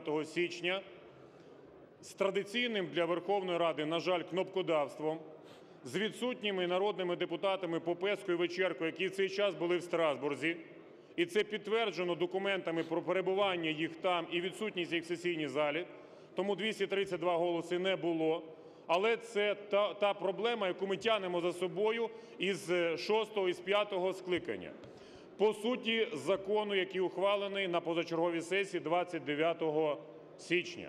5 січня з традиційним для Верховної Ради, на жаль, кнопкодавством, з відсутніми народними депутатами Попескою і які в цей час були в Страсбурзі, і це підтверджено документами про перебування їх там і відсутність їх в сесійній залі, тому 232 голоси не було. Але це та, та проблема, яку ми тягнемо за собою із 6-го і з 5-го скликання. По суті закону, який ухвалений на позачерговій сесії 29 січня.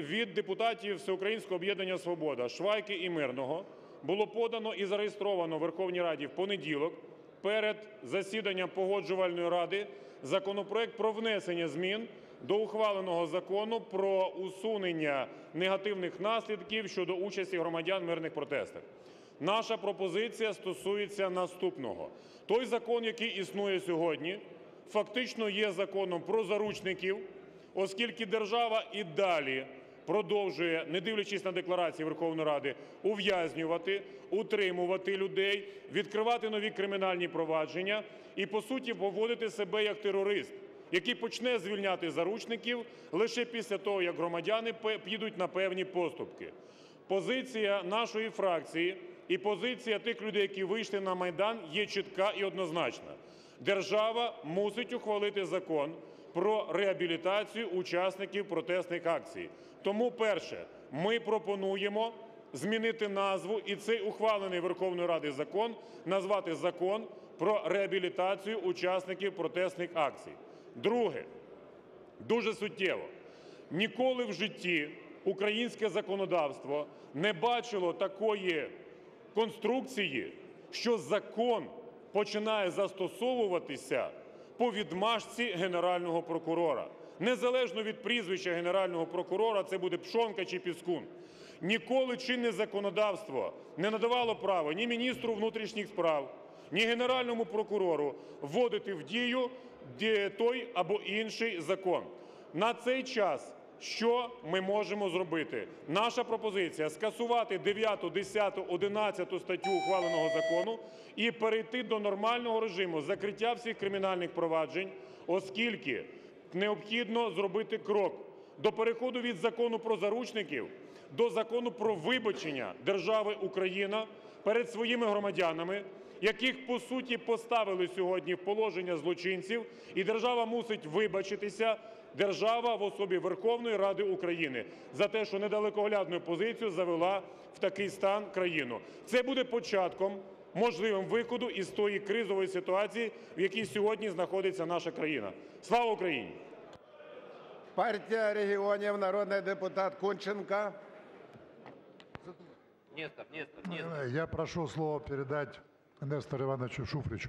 Від депутатів Всеукраїнського об'єднання «Свобода» Швайки і Мирного було подано і зареєстровано в Верховній Раді в понеділок перед засіданням Погоджувальної ради законопроект про внесення змін до ухваленого закону про усунення негативних наслідків щодо участі громадян в мирних протестах. Наша пропозиція стосується наступного. Той закон, який існує сьогодні, фактично є законом про заручників, оскільки держава і далі продовжує, не дивлячись на декларації Верховної Ради, ув'язнювати, утримувати людей, відкривати нові кримінальні провадження і, по суті, поводити себе як терорист, який почне звільняти заручників лише після того, як громадяни підуть на певні поступки. Позиція нашої фракції і позиція тих людей, які вийшли на Майдан, є чітка і однозначна. Держава мусить ухвалити закон про реабілітацію учасників протестних акцій. Тому, перше, ми пропонуємо змінити назву і цей ухвалений Верховною Радою закон назвати Закон про реабілітацію учасників протестних акцій. Друге, дуже суттєво. Ніколи в житті українське законодавство не бачило такої конструкції, що закон починає застосовуватися по відмашці Генерального прокурора. Незалежно від прізвища Генерального прокурора, це буде Пшонка чи Піскун. Ніколи чинне законодавство не надавало права ні міністру внутрішніх справ, ні Генеральному прокурору вводити в дію той або інший закон. На цей час що ми можемо зробити? Наша пропозиція скасувати 9, 10, 11 статтю ухваленого закону і перейти до нормального режиму закриття всіх кримінальних проваджень, оскільки необхідно зробити крок до переходу від закону про заручників до закону про вибачення держави Україна перед своїми громадянами, яких по суті поставили сьогодні в положення злочинців, і держава мусить вибачитися. Держава в особі Верховної Ради України за те, що недалекоглядною позицію завела в такий стан країну. Це буде початком можливим виходу із тої кризової ситуації, в якій сьогодні знаходиться наша країна. Слава Україні! Партія регіонів, народний депутат Кунченка. Нестор, Нестор, Нестор. Я прошу слово передать Нестору Івановичу Шуфричу.